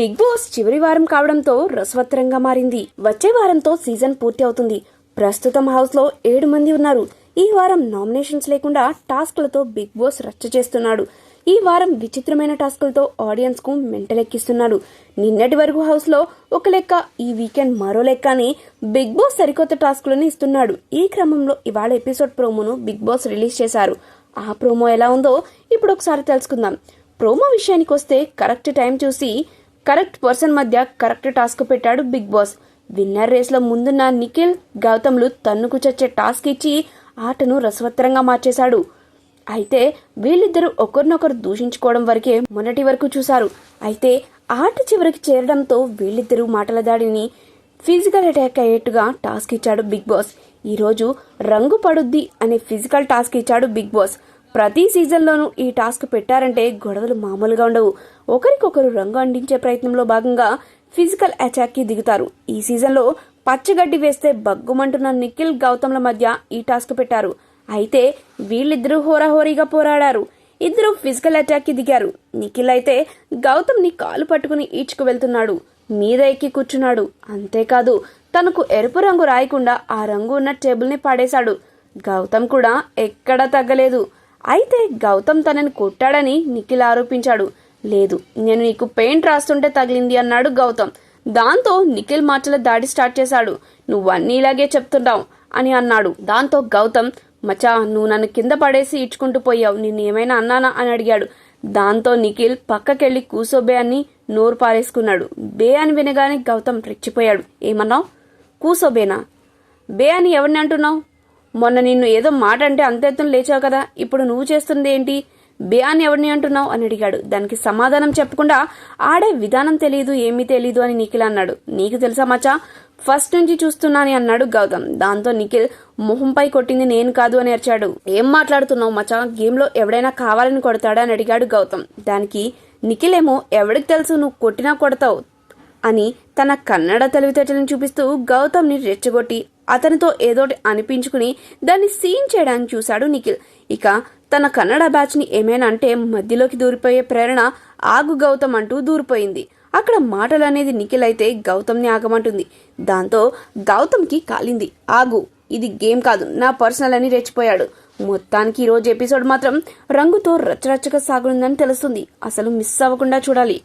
Big boss చివరి వారం కావడంతో రసవత్తరంగా మారింది. వచ్చే వారంతో సీజన్ పూర్తి అవుతుంది. ప్రస్తుతం హౌస్లో ఏడు మంది ఉన్నారు. ఈ వారం నామినేషన్స్ లేకుండా టాస్క్లతో బిగ్ బాస్ రచ్చ చేస్తున్నాడు. ఈ వారం విచిత్రమైన టాస్క్లతో ఆడియన్స్కు మెంటలెక్కిస్తున్నాడు. నిన్నటి వరకు హౌస్లో ఒక లెక్క ఈ వీకెండ్ మరో లెక్క అని బిగ్ బాస్ సరికొత్త టాస్క్లను ఇస్తున్నాడు. ఈ క్రమంలో ఇవాళ ఎపిసోడ్ ప్రోమోను బిగ్ బాస్ రిలీజ్ చేశారు. ఆ ప్రోమో ఎలా ఉందో ఇప్పుడు ఒకసారి తెలుసుకుందాం. ప్రోమో విషయానికి వస్తే కరెక్ట్ టైం చూసి కరెక్ట్ పర్సన్ మధ్య కరెక్ట్ టాస్క్ పెట్టాడు బిగ్ బాస్. విన్నర్ రేస్లో ముందున్న నిఖిల్ గౌతమ్లు తన్నుకు చచ్చే టాస్క్ ఇచ్చి ఆటను రసవత్తరంగా మార్చేశాడు. అయితే వీళ్ళిద్దరూ ఒకరినొకరు దూషించుకోవడం వరకే మొన్నటి వరకు చూశారు. అయితే ఆట చివరికి చేరడంతో వీళ్ళిద్దరూ మాటల దాడిని ఫిజికల్ అటాక్ అయ్యేట్టుగా టాస్క్ ఇచ్చాడు బిగ్ బాస్. ఈరోజు రంగు పడుద్ది అనే ఫిజికల్ టాస్క్ ఇచ్చాడు బిగ్ బాస్. ప్రతి సీజన్లోనూ ఈ టాస్క్ పెట్టారంటే గొడవలు మామూలుగా ఉండవు. ఒకరికొకరు రంగు అందించే ప్రయత్నంలో భాగంగా ఫిజికల్ అటాక్కి దిగుతారు. ఈ సీజన్లో పచ్చగడ్డి వేస్తే బగ్గుమంటున్న నిఖిల్ గౌతమ్ల మధ్య ఈ టాస్క్ పెట్టారు. అయితే వీళ్ళిద్దరూ హోరాహోరీగా పోరాడారు. ఇద్దరు ఫిజికల్ అటాక్కి దిగారు. నిఖిల్ అయితే గౌతమ్ని కాలు పట్టుకుని ఈడ్చుకు వెళ్తున్నాడు. మీద ఎక్కి కూర్చున్నాడు. అంతేకాదు తనకు ఎరుపు రంగు రాయకుండా ఆ రంగు ఉన్న టేబుల్ని పాడేశాడు. గౌతమ్ కూడా ఎక్కడా తగ్గలేదు. అయితే గౌతమ్ తనని కొట్టాడని నిఖిల్ ఆరోపించాడు. లేదు నేను నీకు పెయింట్ రాస్తుంటే తగిలింది అన్నాడు గౌతమ్. దాంతో నిఖిల్ మాటల దాడి స్టార్ట్ చేశాడు. నువ్వన్నీ ఇలాగే చెప్తున్నావు అని అన్నాడు. దాంతో గౌతమ్ మచా నువ్వు నన్ను కింద పడేసి ఇచ్చుకుంటూ పోయావు. నిన్ను ఏమైనా అన్నానా? అని అడిగాడు. దాంతో నిఖిల్ పక్కకెళ్ళి కూసోబే అని నోరు పారేసుకున్నాడు. బే అని వినగానే గౌతమ్ రెచ్చిపోయాడు. ఏమన్నావు? కూసోబేనా? బే అని ఎవరిని అంటున్నావు? మొన్న నిన్ను ఏదో మాట అంటే అంతెత్తున లేచావు కదా ఇప్పుడు నువ్వు చేస్తుంది ఏంటి? బే అని ఎవరిని అంటున్నావు? అని అడిగాడు. దానికి సమాధానం చెప్పకుండా ఆడే విధానం తెలియదు ఏమీ తెలియదు అని నిఖిల్ అన్నాడు. నీకు తెలుసా మచా ఫస్ట్ నుంచి చూస్తున్నాని అన్నాడు గౌతమ్. దాంతో నిఖిల్ మొహంపై కొట్టింది నేను కాదు అని అరిచాడు. ఏం మాట్లాడుతున్నావు మచా గేమ్లో ఎవడైనా కావాలని కొడతాడా అని అడిగాడు గౌతమ్. దానికి నిఖిల్ ఏమో ఎవడికి తెలుసు నువ్వు కొట్టినా కొడతావు అని తన కన్నడ తెలివితేటలను చూపిస్తూ గౌతమ్ని రెచ్చగొట్టి అతనితో ఏదోటి అనిపించుకుని దాన్ని సీన్ చేయడానికి చూశాడు నిఖిల్. ఇక తన కన్నడ బ్యాచ్ని ఏమైనా అంటే మధ్యలోకి దూరిపోయే ప్రేరణ ఆగు గౌతమ్ అంటూ దూరిపోయింది. అక్కడ మాటలు అనేది నిఖిల్ అయితే గౌతమ్ని ఆగమంటుంది. దాంతో గౌతమ్కి కాలింది. ఆగు ఇది గేమ్ కాదు నా పర్సనల్ అని రెచ్చిపోయాడు. మొత్తానికి ఈరోజు ఎపిసోడ్ మాత్రం రంగుతో రచ్చరచ్చగా సాగుతుందని తెలుస్తుంది. అసలు మిస్ అవ్వకుండా చూడాలి.